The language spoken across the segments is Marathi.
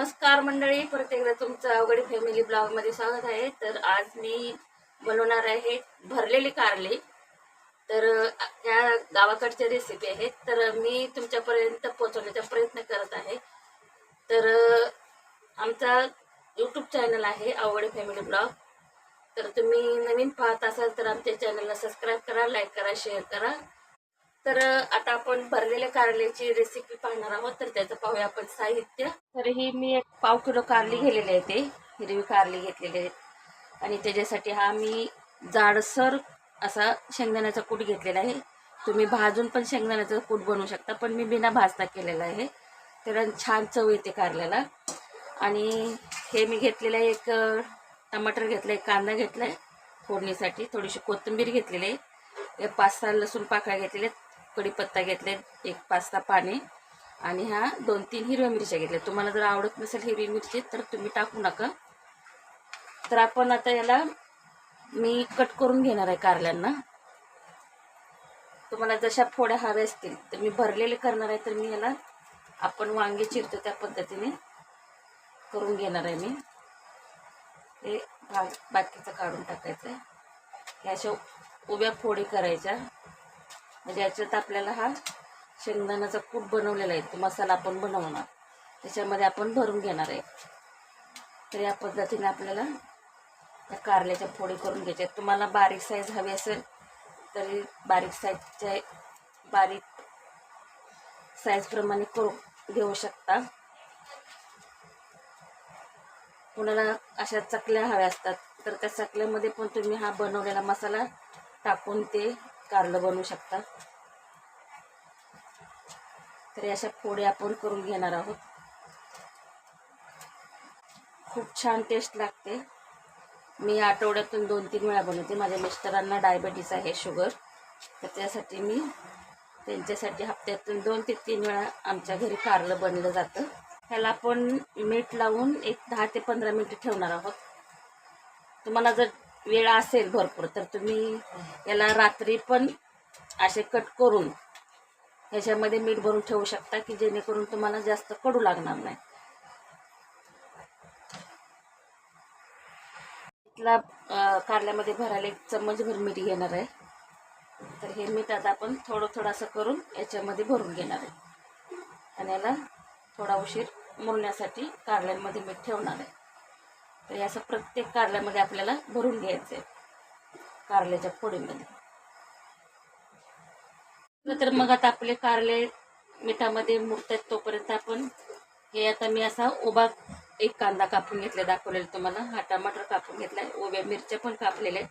नमस्कार मंडळी. परत एकदा तुमचं अवघडी फॅमिली ब्लॉगमध्ये स्वागत आहे. तर आज मी बनवणार आहे भरलेले कारले. तर या गावाकडच्या रेसिपी आहेत. तर मी तुमच्यापर्यंत पोहोचवण्याचा प्रयत्न करत आहे. तर आमचा यूट्यूब चॅनल आहे अवघडी फॅमिली ब्लॉग तर तुम्ही नवीन पाहत असाल तर आमच्या चॅनलला सबस्क्राईब करा लाईक करा शेअर करा. तर आता आपण भरलेल्या कारल्याची रेसिपी पाहणार आहोत तर त्याचं पाहूया आपण साहित्य. तर ही मी एक पाव किलो कारली घेलेली आहे ते हिरवी कारली घेतलेली आहे. आणि त्याच्यासाठी हा मी जाडसर असा शेंगदाण्याचा कूट घेतलेला आहे. तुम्ही भाजून पण शेंगदाण्याचा कूट बनवू शकता पण मी बिना भाजता केलेला आहे. त्याला छान चव येते कारल्याला. आणि हे मी घेतलेलं आहे एक टमाटर घेतलं आहे कांदा घेतला आहे फोडणीसाठी थोडीशी कोथिंबीर घेतलेली आहे. पाच सहा लसूण पाकळ्या घेतलेल्या आहेत. कढीपत्ता घेतले एक पास्ता पाणी पाने आणि ह्या दोन तीन हिरव्या मिरच्या घेतल्या. तुम्हाला जर आवडत नसेल हिरवी मिरची तर तुम्ही टाकू नका. तर आपण आता याला मी कट करून घेणार आहे कारल्यांना. तुम्हाला जशा फोड्या हव्या असतील तर मी भरलेले करणार आहे तर मी याला आपण वांगे चिरतो त्या पद्धतीने करून घेणार आहे मी. हे बाकीचं काढून टाकायचं आहे ह्या अशा उभ्या फोडी करायच्या. म्हणजे याच्यात आपल्याला हा शेंगदाण्याचा कूट बनवलेला आहे. तो मसाला आपण बनवणार. त्याच्यामध्ये आपण भरून घेणार आहे. तर या पद्धतीने आपल्याला त्या कारल्याच्या फोडी करून घ्यायच्या तुम्हाला बारीक साईज हवी असेल तरी बारीक साईजच्या बारीक साईजप्रमाणे करू घेऊ शकता. कुणाला अशा चकल्या हव्या असतात तर त्या चकल्यामध्ये पण तुम्ही हा बनवलेला मसाला टाकून ते कारलं बनवू शकता तर अशा फोडी आपण करून घेणार आहोत. खूप छान टेस्ट लागते. मी आठवड्यातून दोन तीन वेळा बनवते. माझ्या मिस्टरांना डायबेटीस आहे शुगर तर त्यासाठी मी त्यांच्यासाठी हप्त्यातून दोन ते तीन वेळा आमच्या घरी कारलं बनलं जातं. त्याला आपण मीठ लावून एक दहा ते पंधरा मिनटं ठेवणार आहोत. तुम्हाला जर वेळ असेल भरपूर तर तुम्ही याला रात्री पण असे कट करून ह्याच्यामध्ये मीठ भरून ठेवू शकता की जेणेकरून तुम्हाला जास्त कडू लागणार नाही. इथला कारल्यामध्ये भरायला एक चम्मचभर मीठ घेणार आहे. तर हे मीठ आता आपण थोडं थोडंसं करून याच्यामध्ये भरून घेणार आहे. आणि याला थोडा उशीर मुरण्यासाठी कारल्यांमध्ये मीठ ठेवणार आहे. तर हे असं प्रत्येक कारल्यामध्ये आपल्याला भरून घ्यायचं आहे कारल्याच्या फोडीमध्ये. तर मग आता आपले कारले मिठामध्ये मुरतात तोपर्यंत आपण हे आता मी असा उभा एक कांदा कापून घेतला दाखवलेला तुम्हाला. हा टमाटर कापून घेतलाय ओब्या मिरच्या पण कापलेल्या आहेत.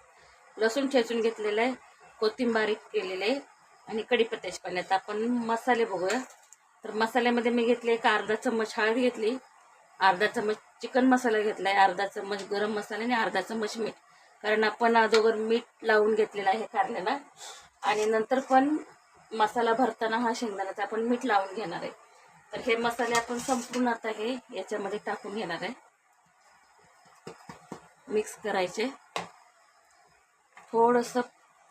लसूण ठेचून घेतलेलं आहे कोथिंबीर केलेलं केलेले आहे आणि कढीपत्त्याचे पाण्यात आपण मसाले बघूया. तर मसाल्यामध्ये मी घेतले एक अर्धा चम्मच हळद घेतली. अर्धा चम्मच चिकन मसाला घेतला आहे अर्धा चम्मच गरम मसाला आणि अर्धा चम्मच मीठ. कारण आपण अगोदर मीठ लावून घेतलेलं आहे कारल्याला. आणि नंतर पण मसाला भरताना हा शेंगदाण्याचा आपण मीठ लावून घेणार आहे. तर हे मसाले आपण संपूर्ण आता हे याच्यामध्ये टाकून घेणार आहे. मिक्स करायचे. थोडंसं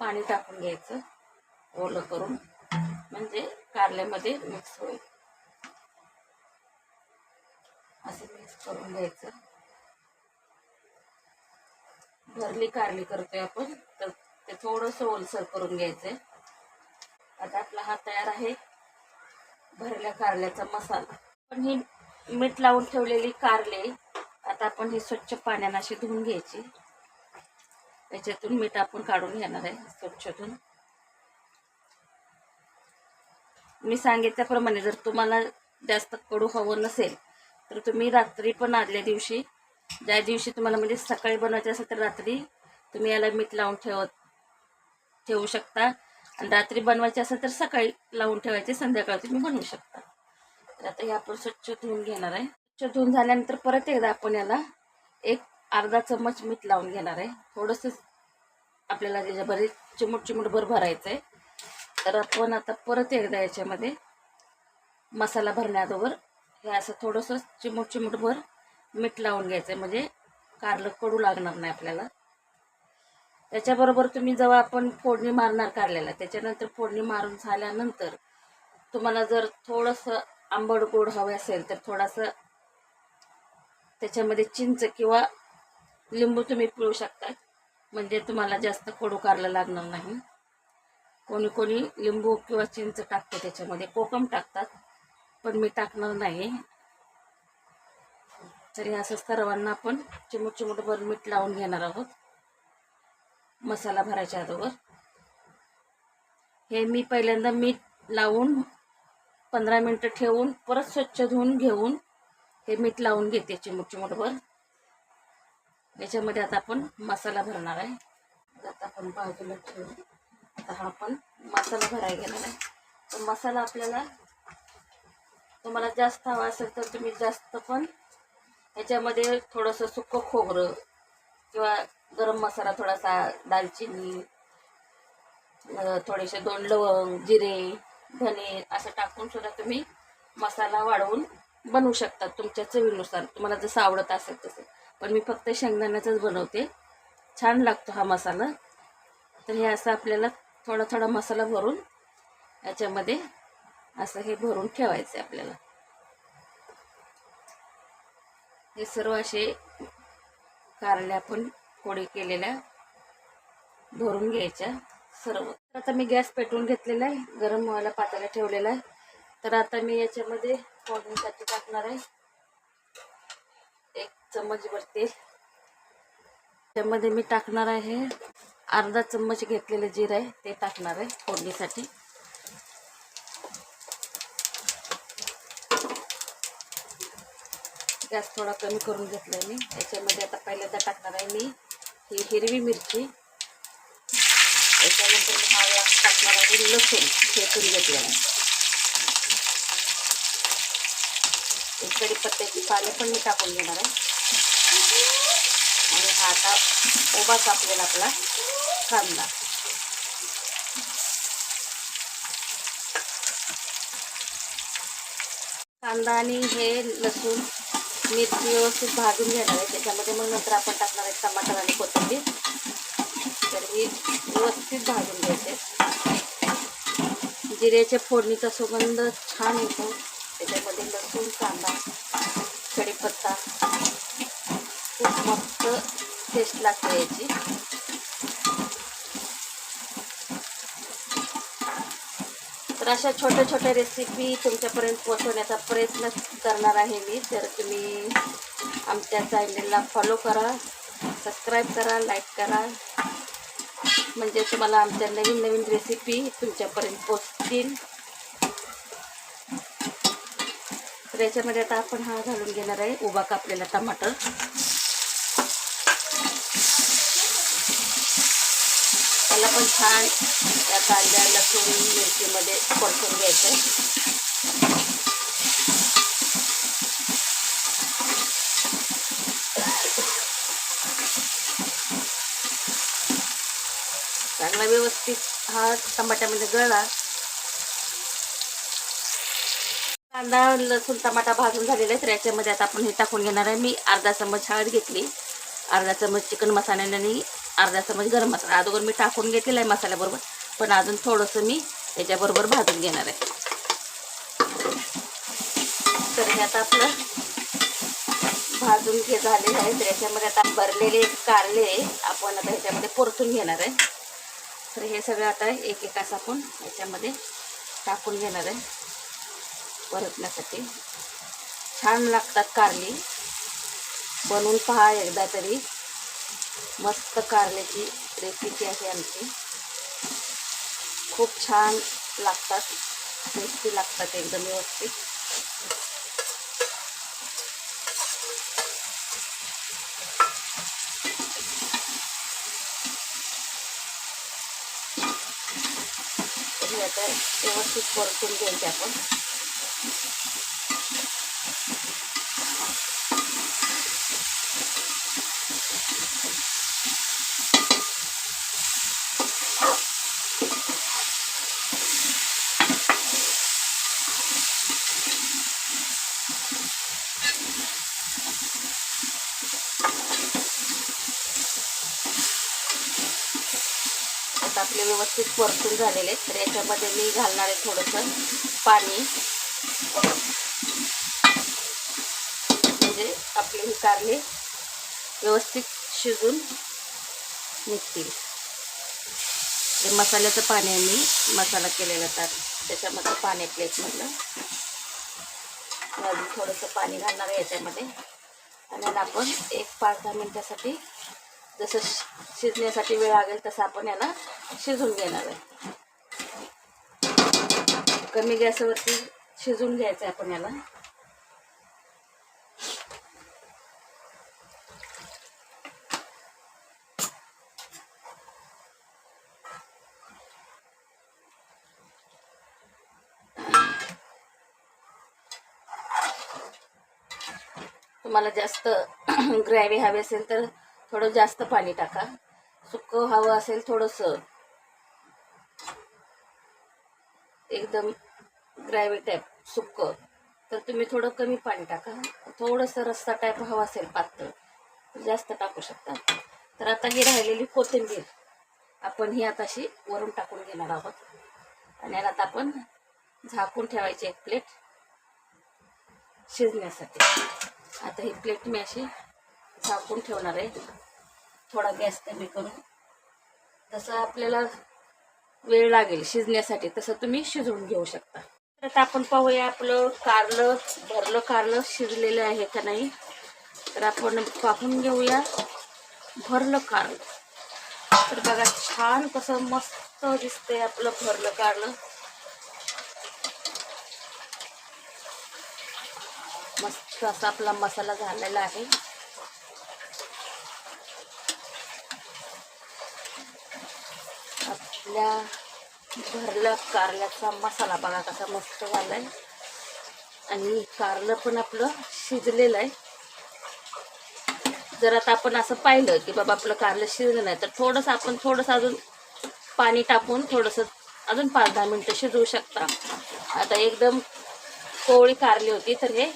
पाणी टाकून घ्यायचं. ओलं करून. म्हणजे कारल्यामध्ये मिक्स होईल. असं मिक्स करून घ्यायचं. भरली कारली करतोय आपण. तर ते थोडंसं ओलसर करून घ्यायचंय. आता आपला हा तयार आहे. भरल्या कारल्याचा मसाला. पण ही मीठ लावून ठेवलेली कारले आता आपण हे स्वच्छ पाण्यानं अशी धुवून घ्यायची. त्याच्यातून मीठ आपण काढून घेणार आहे स्वच्छ मी सांगितल्याप्रमाणे जर तुम्हाला जास्त कडू हवं नसेल तर तुम्ही रात्री पण आदल्या दिवशी ज्या दिवशी तुम्हाला म्हणजे सकाळी बनवायचं असेल तर रात्री तुम्ही याला मीठ लावून ठेवत ठेवू शकता. आणि रात्री बनवायचे असेल तर सकाळी लावून ठेवायचे संध्याकाळी तुम्ही बनवू शकता. तर आता हे आपण स्वच्छ धुवून घेणार आहे. स्वच्छ धुवून झाल्यानंतर परत एकदा आपण याला एक अर्धा चम्मच मीठ लावून घेणार आहे. थोडंसं आपल्याला त्याच्यामध्ये चिमूट चिमूटभर भरायचं आहे तर आपण आता परत एकदा याच्यामध्ये मसाला भरण्याबरोबर हे असं थोडंसं चिमूट चिमूटभर मीठ लावून घ्यायचं आहे म्हणजे कारलं कडू लागणार नाही आपल्याला. त्याच्याबरोबर तुम्ही जेव्हा आपण फोडणी मारणार कारल्याला त्याच्यानंतर फोडणी मारून झाल्यानंतर तुम्हाला जर थोडंसं आंबट गोड हवे असेल तर थोडासा त्याच्यामध्ये चिंच किंवा लिंबू तुम्ही पिळू शकता. म्हणजे तुम्हाला जास्त कडू कारलं लागणार नाही. कोणी कोणी लिंबू किंवा चिंच टाकते त्याच्यामध्ये. कोकम टाकतात. पण मी टाकणार नाही. तरी असं सर्वांना आपण चिमूट चिमूटभर मीठ लावून घेणार आहोत. मसाला भरायच्या अगोदर. हे मी पहिल्यांदा मीठ लावून पंधरा मिनटं ठेवून परत स्वच्छ धुवून घेऊन हे मीठ लावून घेते चिमूट चिमूटभर याच्यामध्ये आता आपण मसाला भरणार आहे. आता आपण बाजूला ठेवू. आता हा आपण मसाला भरायला घेणार आहे. तर मसाला आपल्याला तुम्हाला जास्त हवा असेल तर तुम्ही जास्त पण ह्याच्यामध्ये थोडंसं सुकं खोबरं किंवा गरम मसाला थोडासा दालचिनी थोडेसे दोन लवंग जिरे धने असं टाकून सुद्धा तुम्ही मसाला वाढवून बनवू शकता तुमच्या चवीनुसार. तुम्हाला जसं आवडत असेल तसं. पण मी फक्त शेंगदाण्याचाच बनवते. छान लागतो हा मसाला. तर हे असं आपल्याला थोडा थोडा मसाला भरून याच्यामध्ये असं हे भरून ठेवायचं आहे आपल्याला. हे सर्व असे कारले आपण पोळी केलेल्या भरून घ्यायच्या सर्व. आता मी गॅस पेटवून घेतलेला आहे गरम व्हायला पाताला ठेवलेला आहे. तर आता मी याच्यामध्ये फोडणीसाठी टाकणार आहे. एक चम्मचभर तेल. त्यामध्ये मी टाकणार आहे अर्धा चम्मच घेतलेलं जिरं आहे ते टाकणार आहे फोडणीसाठी. गॅस थोडा कमी करून घेतला आहे मी. याच्यामध्ये आता पहिल्यांदा टाकणार आहे मी ही हिरवी मिरची. याच्यानंतर मी हा यात टाकणार आहे लसूण. ठेचून घेतलेला आहे एक कढीपत्त्याची पाने पण मी टाकून घेणार आहे. आणि हा आता उभा कापलेला आपला कांदा. कांदा आणि हे लसूण मिरची व्यवस्थित भाजून घेणार आहे. त्याच्यामध्ये मग नंतर आपण टाकणार आहे टमाटर आणि कोथिंबीर. तर ही व्यवस्थित भाजून घ्यायचे. जिऱ्याच्या फोडणीचा सुगंध छान येतो. त्याच्यामध्ये लसूण कांदा कढीपत्ता खूप मस्त टेस्ट लागते याची. तर अशा छोट्या छोट्या रेसिपी तुमच्यापर्यंत पोहोचवण्याचा प्रयत्न करणार आहे मी. तर तुम्ही आमच्या चॅनलला फॉलो करा सबस्क्राईब करा लाईक करा. म्हणजे तुम्हाला आमच्या नवीन नवीन रेसिपी तुमच्यापर्यंत पोचतील तर याच्यामध्ये आता आपण हा घालून घेणार आहे उभा कापलेला टमाटर. आपण पण छान या कांद्या लसूण मिरचीमध्ये परतून घ्यायचं. चांगला व्यवस्थित हा टमाट्यामध्ये गळला. कांदा लसूण टमाटा भाजून झालेला आहे तर याच्यामध्ये आता आपण हे टाकून घेणार आहे. मी अर्धा चम्मच हळद घेतली. अर्धा चम्मच चिकन मसाल्याने अर्धा चमच गरम मसाला. अगोदर मी टाकून घेतलेला आहे मसाल्याबरोबर पण अजून थोडंसं मी याच्याबरोबर भाजून घेणार आहे. तर हे आता आपलं भाजून घे झालेलं आहे. तर याच्यामध्ये आता भरलेले कारले आपण आता ह्याच्यामध्ये परतून घेणार आहे. तर हे सगळं आता एक एक असं आपण याच्यामध्ये टाकून घेणार आहे. परतण्यासाठी. छान लागतात कारली. बनवून पहा एकदा तरी. मस्त कारल्याची रेसिपी आहे आमची. खूप छान लागतात. टेस्टी लागतात एकदम व्यवस्थित. हे आता व्यवस्थित परतून घ्यायचे आपण परतून झालेले तर याच्यामध्ये मी घालणार आहे थोडंसं पाणी. म्हणजे आपली ही कारले व्यवस्थित शिजून निघतील. हे मसाल्याचं पाणी आहे मी मसाला केलेला ताट. त्याच्यामध्ये पाणी प्लेटमधलं. अजून थोडंसं पाणी घालणार आहे याच्यामध्ये. आणि आपण एक पाच दहा मिनटासाठी जसं शिजण्यासाठी वेळ लागेल तसं आपण याला शिजून घेणार आहे. कमी गॅसवरती शिजून घ्यायचं आहे आपण याला. तुम्हाला जास्त ग्रॅव्ही हवी असेल तर थोडं जास्त पाणी टाका. सुकं हवं असेल थोडंसं. एकदम ग्रॅव्ही टाईप सुकं. तर तुम्ही थोडं कमी पाणी टाका. थोडंसं रस्सा टाईप हवा असेल पातळ जास्त टाकू शकता. तर आता ही राहिलेली कोथिंबीर आपण ही आता अशी वरून टाकून घेणार आहोत. आणि याला आता आपण झाकून ठेवायची एक प्लेट शिजण्यासाठी. आता ही प्लेट मी अशी झाकून ठेवणार आहे. थोडा गॅस कमी करून. जसं आपल्याला वेळ लागेल शिजण्यासाठी तसं तुम्ही शिजवून घेऊ शकता. तर आपण पाहूया आपलं कारलं भरलं कारलं शिजलेलं आहे का नाही. तर आपण पाहून घेऊया भरलं कारलं. तर बघा छान कसं मस्त दिसतंय आपलं भरलं कारलं. मस्त असा आपला मसाला झालेला आहे. आपल्या भरलं कारल्याचा मसाला बघा कसा मस्त झालाय. आणि कारलं पण आपलं शिजलेलं आहे. जर आता आपण असं पाहिलं की बाबा आपलं कारलं शिजलं नाही तर थोडंसं आपण थोडंसं अजून पाणी टाकून थोडंसं अजून पाच दहा मिनटं शिजवू शकता. आता एकदम कोवळी कारली होती तर हे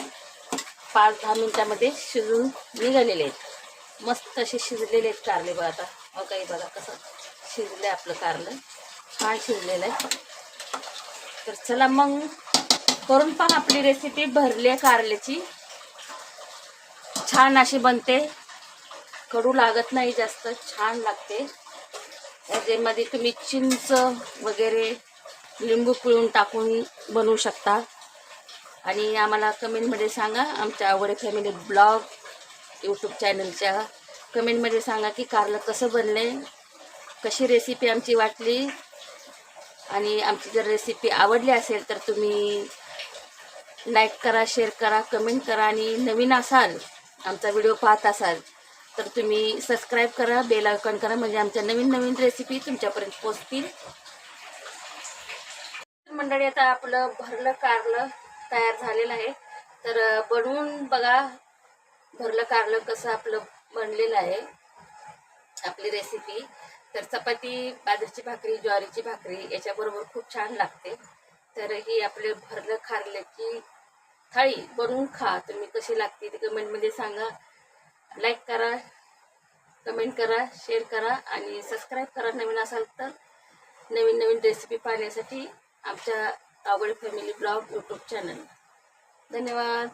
पाच दहा मिनटामध्ये शिजून निघालेले आहेत. मस्त असे शिजलेले आहेत कारले बघा आता. बघा काही बघा कसं शिजलं आहे आपलं कारलं. छान शिजलेलं आहे. तर चला मग करून पहा आपली रेसिपी भरल्या कारल्याची. छान अशी बनते. कडू लागत नाही जास्त छान लागते. त्याच्यामध्ये तुम्ही चिंच वगैरे लिंबू पिळून टाकून बनवू शकता. आणि आम्हाला कमेंटमध्ये सांगा आमच्या आवडे फॅमिली ब्लॉग यूट्यूब चॅनलच्या कमेंटमध्ये सांगा की कारलं कसं बनले कशी रेसिपी आमची वाटली? आणि आमची जर रेसिपी आवडली असेल तर तुम्ही लाईक करा शेअर करा कमेंट करा आणि नवीन असाल आमचा व्हिडिओ पाहत असाल तर तुम्ही सबस्क्राईब करा बेल आयकॉन करा म्हणजे आमच्या नवीन नवीन रेसिपी तुमच्यापर्यंत पोचतील मंडळी आता आपलं भरलं कारलं तयार झालेलं आहे. तर बनवून बघा भरलं कारलं कसं आपलं बनलेलं आहे आपली रेसिपी तर चपाती बाजरीची भाकरी ज्वारीची भाकरी याच्याबरोबर खूप छान लागते. तर ही आपले भरलं खारल्याची थाळी बनवून खा. तुम्ही कशी लागते ते कमेंटमध्ये सांगा. लाईक करा कमेंट करा शेअर करा आणि सबस्क्राईब करा नवीन असाल तर. नवीन नवीन रेसिपी पाहण्यासाठी आमच्या आवड फॅमिली ब्लॉग यूट्यूब चॅनल धन्यवाद.